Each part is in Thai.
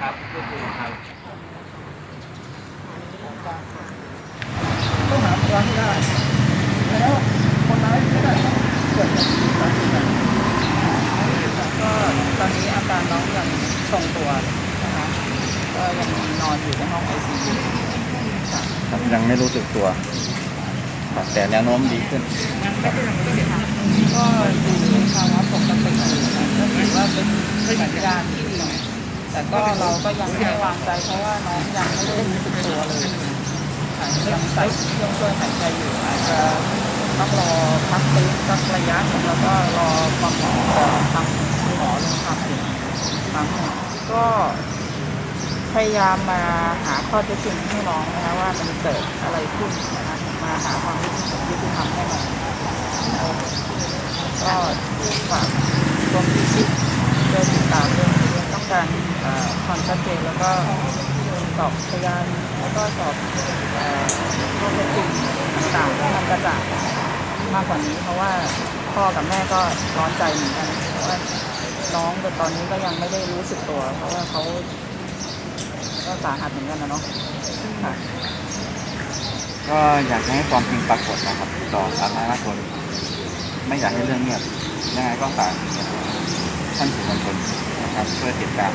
ครับก็คือครับต้องหาคนร้ายให้ได้ แล้วคนร้ายไม่ได้ต้องเกิดจากสาเหตุใดก็ตอนนี้อาการน้องยังทรงตัวนะคะก็ยังนอนอยู่ในห้องไอซียูครับยังไม่รู้สึกตัว ครับแต่แนวโน้มดีขึ้นก็อยู่ในภาวะปกติอยู่นะก็ถือว่าเป็นสัญญาณที่ดีแต่ก็เราก็ยังไม่วางใจเพราะว่าน้องยังไม่ได้รู้สึกตัวเลยค่ะยังใส่เครื่องช่วยหายใจอยู่อาจจะต้องรอพักฟื้นสักระยะหนึ่งแล้วก็รอความหมอทางหมอลงทำอีกครั้งหนึ่งก็ พยายามมาหาข้อเท็จจริงให้น้องนะคะว่ามันเกิดอะไรขึ้นนะคะมาหาความยุติธรรมยุติธรรมให้น้องก็ฝากรวมที่คิดเดินติดตามเรื่องนี้ต้องการความชัดเจนแล้วก็สอบพยานแล้วก็สอบข้อเท็จจริงต่างๆให้มันกระจ่างมากกว่านี้ เพราะว่าพ่อกับแม่ก็ร้อนใจเหมือนกันเพราะว่าน้องแต่ตอนนี้ก็ยังไม่ได้รู้สึกตัว เพราะว่าเขา ก็สาหัสเหมือนกันนะเนาะค่ะก็อยากให้ความจริงปรากฏนะครับ ต่อสาธารณชนไม่อยากให้เรื่องเงียบยังไงก็ฝากท่านสื่อมวลชนนะครับช่วยติดตาม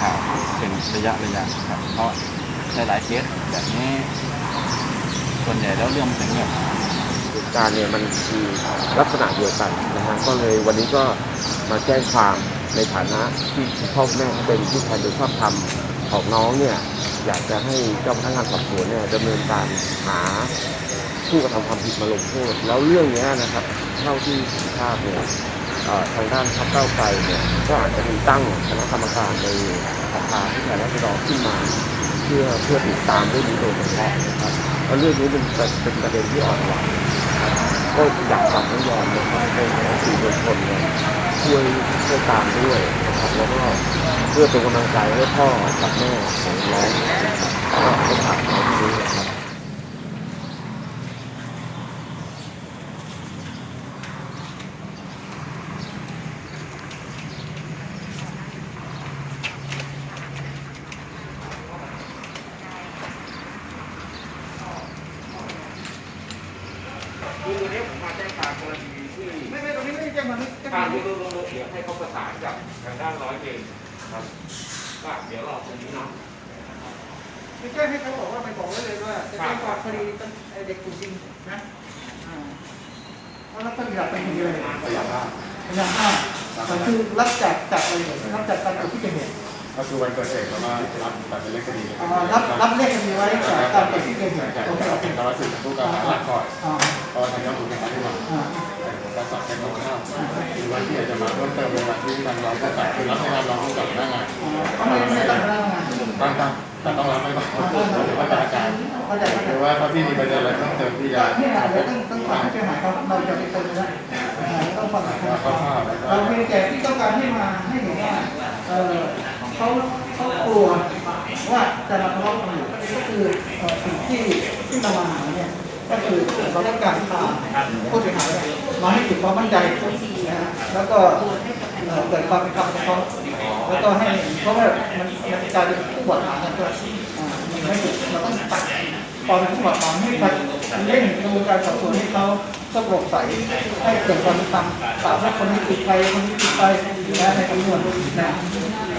ข่าวเป็นระยะระยะครับเพราะหลายๆเคสแบบนี้ส่วนใหญ่แล้วเรื่องมันจะเงียบเหตุการณ์เนี่ยมันคือลักษณะเดียวกันนะฮะก็เลยวันนี้ก็มาแจ้งความ ในฐานะที่พ่อแม่เป็นผู้แทนโดยชอบธรรมของน้องเนี่ยอยากจะให้เจ้าพนักงานสอบสวนเนี่ยดำเนินการหาผู้กระทำความผิดมาลงโทษแล้วเรื่องเนี้ยนะครับเท่าที่ทราบเนี่ยเอ่อทางด้านพรรคเก้าวไกลเนี่ยก็อาจจะมีตั้งคณะกรรมการในสภาผู้แทนราษฎรขึ้นมา เพื่อเพื่อติดตามเรื่องนี้โดยเฉพาะนะครับเพราะเรื่องนี้เป็นเป็นประเด็นที่อ่อนไหวนะครับ ก็อยากฝากน้องยอมนะครับในฐานะสื่อมวลชนเนี่ยช่วยช่วยตามด้วยนะครับแล้วก็เพื่อเป็นกำลังใจให้พ่อกับแม่ของน้องนะครับก็ต้องฝากน้องด้วยนะครับ คือวันนี้ผมมาแจ้งความกรณีที่ไม่ไม่ตรงนี้ไม่ได้แจ้งมาไม่ทางดูดูดูเดี๋ยวให้เขาประสานกับทางด้านร้อยเวรครับว่าเดี๋ยวรอตรงนี้เนาะไม่แจ้งให้เขาบอกว่าไปบอกไว้เลยว่าจะแจ้งความคดีเด็กถูกจริงนะอ่าเพราะรับต้นหลักเป็นอย่างนี้เลยพยายามห้าพยายามห้าแต่คือรับจากจากอะไรเนี่ยรับจากการจุดที่เกิดเหตุก็คือวันเกิดเหตุเขามารับตัดเป็นเลขคดีเลยอ่ารับรับเลขคดีไว้จากการจุดที่เกิดเหตุแต่โอเคเราโอเคเป็นกรสิทธิ์ผู้กล่าวหาหลักก่อน อ่าเพราะทางย้อนถูกเป็นการที่มาอ่าแต่ผมก็สอบแค่คร่าวๆคือวันที่อาจจะมาเพิ่มเติมในวันที่ทางร้องผู้กับคือรับในการร้องผู้กับหน้างานเขาไม่ไม่ตั้งคณะทำงานตั้งตั้งแต่ต้องรับไว้ก่อนหรือว่าจะอาการเข้าใจเข้าใจหรือว่าถ้าที่มีประเด็นอะไรเพิ่มเติมที่จะเนี่ยเดี๋ยวต้องต้องฟังให้หายเขาเราจะไปเติมนะต้องฟังแล้วก็ภาพแล้วก็เราเพียงแต่ที่ต้องการให้มาให้เห็นว่าเออเขาเขากลัวว่าจะมาทะเลาะกันอยู่ก็คือเอ่อสิ่งที่ที่เรามาหาเนี่ย ก็คือเราต้องการพาผู้เสียหายมาให้ถึงความมั่นใจนะฮะแล้วก็เกิดความเป็นธรรมกับเขาแล้วก็ให้เพราะว่ามันมันกลายเป็นผู้บวชหากันด้วยมันไม่ถูกเราต้องตัดความเป็นผู้บวชหาให้ไปเร่งกระบวนการสอบสวนให้เขาสงบใสให้เกิดความเป็นธรรมตามว่าคนนี้ผิดไปคนนี้ผิดไปนะในตำรวจนะ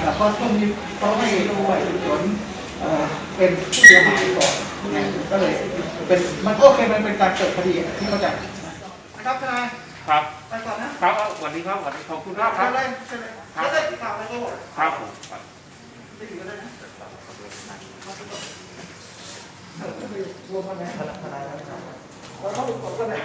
แต่ก็ต้องมีเขาให้รู้ว่าสวนเอ่อเป็นผู้เสียหายก่อน ก็เลยเป็นมันโอเคมันเป็นการเกิดคดีที่เข้าใจนะครับทนายครับไปก่อนนะครับเอาสวัสดีครับสวัสดีขอบคุณมากคครัรับบได้ได้ได้ได้ข่าวอะไรก็บอกครับผมครับได้ถึงก็ได้นะเออก็ไปรวมกันนะทนายแล้วนะครับเราต้องไปกดกันนะ